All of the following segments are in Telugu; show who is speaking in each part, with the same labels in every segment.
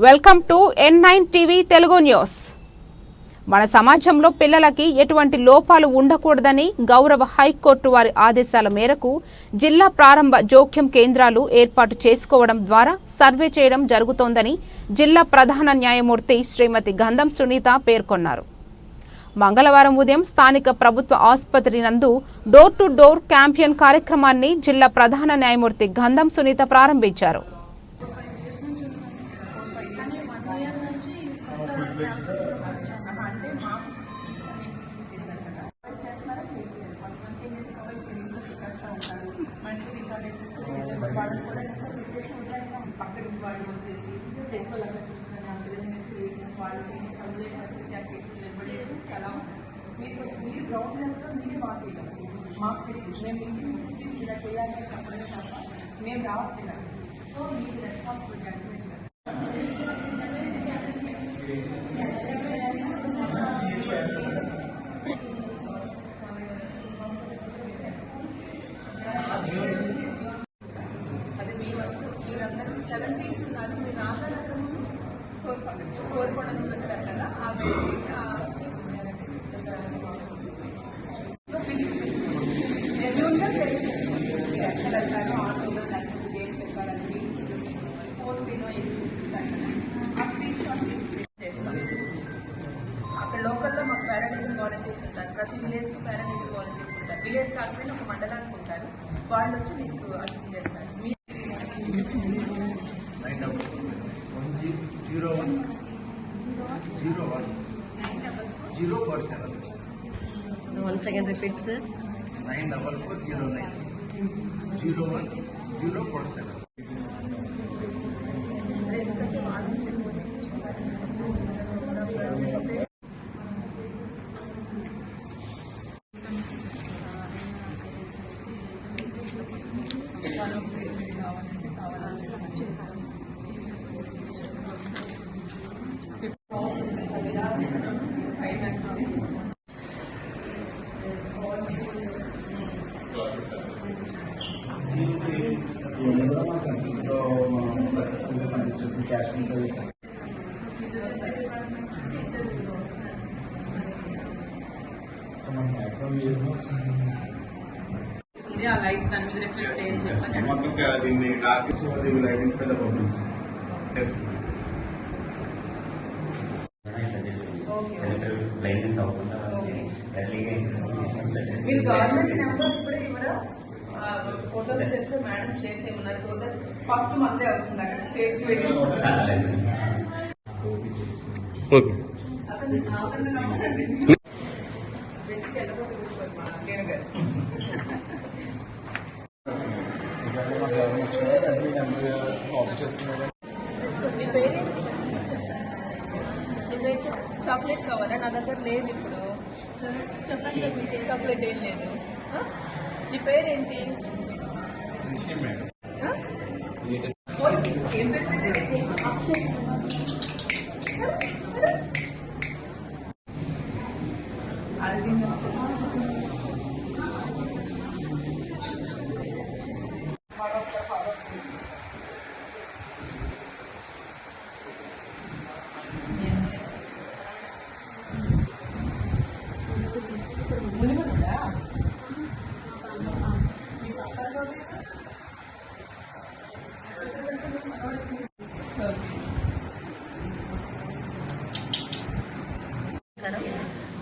Speaker 1: Welcome to N nine TV Telugu news. మన సమాజంలో పిల్లలకి ఎటువంటి లోపాలు ఉండకూడదని గౌరవ హైకోర్టు వారి ఆదేశాల మేరకు జిల్లా ప్రారంభ జోక్యం కేంద్రాలు ఏర్పాటు చేసుకోవడం ద్వారా సర్వే చేయడం జరుగుతోందని జిల్లా ప్రధాన న్యాయమూర్తి శ్రీమతి గంధం సునీత పేర్కొన్నారు. మంగళవారం ఉదయం స్థానిక ప్రభుత్వ ఆసుపత్రి నందు డోర్ టు డోర్ క్యాంపియన్ కార్యక్రమాన్ని జిల్లా ప్రధాన న్యాయమూర్తి గంధం సునీత ప్రారంభించారు.
Speaker 2: మీరు మీరు గ్రౌండ్ లెవెల్లో మీరే బాగా చేయగలరు మాకు తెలియదు మేము మీటింగ్స్ ఇలా చేయాలి చెప్పడం తప్ప మేము రావట్లేదు సో మీకు రెస్పాన్సిబిలిటీ అంటే అక్కడ లోకల్లో మాకు పారాలీగల్ వాలంటీర్స్ ఉంటారు. ప్రతి విలేజ్కి పారాలీగల్ వాలంటీర్స్ ఉంటారు. విలేజ్ కాకపోయినా ఒక మండలానికి ఉంటారు. వాళ్ళు వచ్చి మీకు అసిస్ట్ చేస్తారు. మీ
Speaker 3: nine double zero one. Zero four seven.
Speaker 4: So once again repeat sir.
Speaker 3: Nine double four zero nine. Zero
Speaker 2: one. Zero four
Speaker 5: seven. Thank you. సర్వీస్లో సక్సెస్ఫుల్గా పనిచేసిన క్యాషింగ్ సర్వీస్ సో మన
Speaker 3: మొత్తం దీన్ని ఐడెంటిఫై ద
Speaker 6: బ్లైండ్నెస్ అవ్వకుండా
Speaker 2: మీరు గవర్నమెంట్ నెంబర్ కూడా ఇవ్వరా? ఫోటోస్ చేస్తే మేడం షేర్ చేయమన్నారు. సో దట్ ఫస్ట్ మందే అవుతుంది అక్కడ. స్టేట్. చాక్లెట్ కావాలా నా దగ్గర లేదు ఇప్పుడు. చాక్లెట్ ఏం లేదు? నీ పేరేంటి? ఏం పేరు పెట్టారు? అక్షయ్ అరవింద్ మరొకసారి ఫాలో అప్ చేసి ఇస్తాను. మునిమనుడా? మీ పక్కన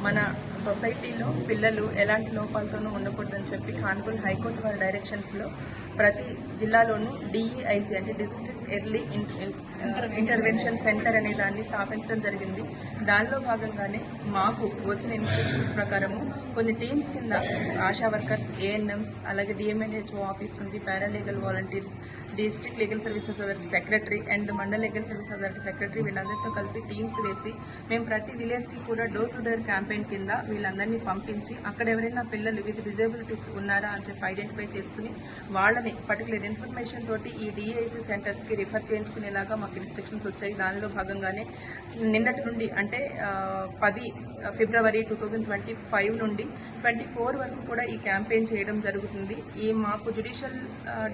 Speaker 2: మన సొసైటీలో పిల్లలు ఎలాంటి లోపాలతోనూ ఉండకూడదని చెప్పి కాన్పూర్ హైకోర్టు వారి డైరెక్షన్స్లో ప్రతి జిల్లాలోనూ డిఈఐసి అంటే డిస్ట్రిక్ట్ ఎర్లీ ఇంటర్వెన్షన్ సెంటర్ అనే దాన్ని స్థాపించడం జరిగింది. దానిలో భాగంగానే మాకు వచ్చిన ఇన్స్ట్రక్షన్స్ ప్రకారము కొన్ని టీమ్స్ కింద ఆశా వర్కర్స్ ఏఎన్ఎంస్ అలాగే డిఎంఎన్హెచ్ఓ ఆఫీస్ నుండి paralegal volunteers district legal services authority secretary and mandal legal service authority secretary వీళ్ళందరితో కలిపి టీమ్స్ వేసి మేము ప్రతి విలేజ్కి కూడా డోర్ టు డోర్ క్యాంపెయిన్ కింద వీళ్ళందరినీ పంపించి అక్కడ ఎవరైనా పిల్లలు విత్ డిజేబిలిటీస్ ఉన్నారా అని చెప్పి ఐడెంటిఫై చేసుకుని వాళ్ళని పర్టికులర్ ఇన్ఫర్మేషన్ తోటి ఈ డిఐసి సెంటర్స్కి రిఫర్ చేయించుకునేలాగా మాకు వచ్చాయి. దానిలో భాగంగానే నిన్నటి నుండి అంటే పది February two thousand twenty five నుండి ట్వంటీ ఫోర్ వరకు కూడా ఈ క్యాంపెయిన్ చేయడం జరుగుతుంది. ఈ మాకు judicial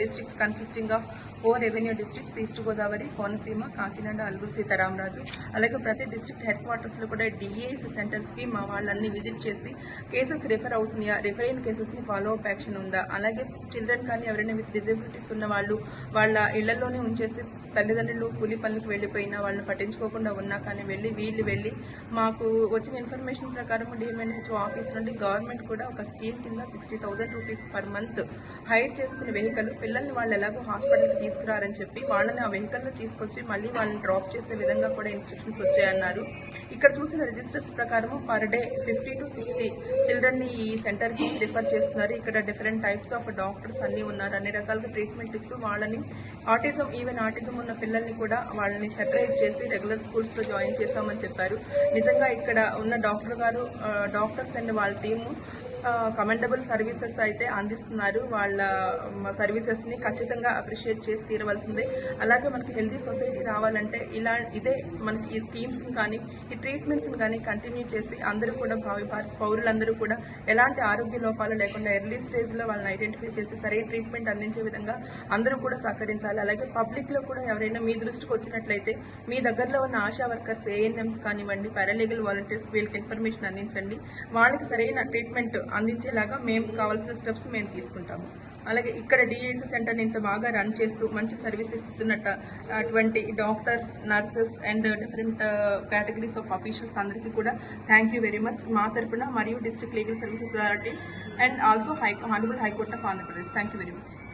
Speaker 2: districts consisting of four revenue districts east Godavari Konaseema Kakinada Alluri Sitaramaraju. అలాగే ప్రతి డిస్ట్రిక్ట్ హెడ్ క్వార్టర్స్లో కూడా డిఏఎస్ సెంటర్స్కి మా వాళ్ళని విజిట్ చేసి కేసెస్ రిఫర్ అవుతున్నాయా? రిఫర్ అయిన కేసెస్కి ఫాలో అప్ యాక్షన్ ఉందా? అలాగే చిల్డ్రన్ కానీ ఎవరైనా విత్ డిజబిలిటీస్ ఉన్న వాళ్ళు వాళ్ళ ఇళ్ళలోనే ఉంచేసి తల్లిదండ్రులు కూలి పనులకు వెళ్ళిపోయినా వాళ్ళని పట్టించుకోకుండా ఉన్నా కానీ వెళ్ళి వీళ్ళు వెళ్ళి మాకు వచ్చిన ఇన్ఫర్మేషన్ ప్రకారం డిఎంఎన్హెచ్ఓ ఆఫీస్ నుండి గవర్నమెంట్ కూడా ఒక స్కీమ్ కింద sixty thousand rupees per month hire చేసుకునే వెహికల్ పిల్లల్ని వాళ్ళు ఎలాగో హాస్పిటల్కి తీసుకురారని చెప్పి వాళ్ళని ఆ వెహికల్లో తీసుకొచ్చి మళ్ళీ వాళ్ళని డ్రాప్ చేసే విధంగా కూడా ఇన్స్ట్రక్షన్స్ వచ్చాయన్నారు. ఇక్కడ చూసిన రిజిస్టర్స్ ప్రకారం per day fifty to sixty చిల్డ్రన్ని ఈ సెంటర్కి రిఫర్ చేస్తున్నారు. ఇక్కడ డిఫరెంట్ టైప్స్ ఆఫ్ డాక్టర్స్ అన్నీ ఉన్నారు. అన్ని రకాలుగా ట్రీట్మెంట్ ఇస్తూ వాళ్ళని ఆటిజం ఈవెన్ ఆటిజం ఉన్న పిల్లల్ని కూడా వాళ్ళని సెపరేట్ చేసి రెగ్యులర్ స్కూల్స్లో జాయిన్ చేశామని చెప్పారు. నిజంగా ఇక్కడ ఉన్న డాక్టర్ గారు డాక్టర్స్ అండ్ వాళ్ళ టీము కమెండబుల్ సర్వీసెస్ అయితే అందిస్తున్నారు. వాళ్ళ సర్వీసెస్ని ఖచ్చితంగా అప్రిషియేట్ చేసి తీరవలసిందే. అలాగే మనకి హెల్దీ సొసైటీ రావాలంటే ఇలా ఇదే మనకి ఈ స్కీమ్స్ని కానీ ఈ ట్రీట్మెంట్స్ని కానీ కంటిన్యూ చేసి అందరూ కూడా భావి పౌరులందరూ కూడా ఎలాంటి ఆరోగ్య లోపాలు లేకుండా ఎర్లీ స్టేజ్లో వాళ్ళని ఐడెంటిఫై చేసి సరైన ట్రీట్మెంట్ అందించే విధంగా అందరూ కూడా సహకరించాలి. అలాగే పబ్లిక్లో కూడా ఎవరైనా మీ దృష్టికి వచ్చినట్లయితే మీ దగ్గరలో ఉన్న ఆశా వర్కర్స్ ఏఎన్ఎంస్ కానివ్వండి పారాలీగల్ వాలంటీర్స్ వీళ్ళకి ఇన్ఫర్మేషన్ అందించండి. వాళ్ళకి సరైన ట్రీట్మెంట్ అందించేలాగా మేము కావాల్సిన స్టెప్స్ మేము తీసుకుంటాము. అలాగే ఇక్కడ డిఐసి సెంటర్ని ఇంత బాగా రన్ చేస్తూ మంచి సర్వీసెస్ ఇస్తున్నట్టు అటువంటి doctors nurses and different categories of officials అందరికీ కూడా థ్యాంక్ యూ వెరీ మచ్ మా తరపున మరియు district legal services authority and also high honourable high court of Andhra Pradesh. Thank you very much.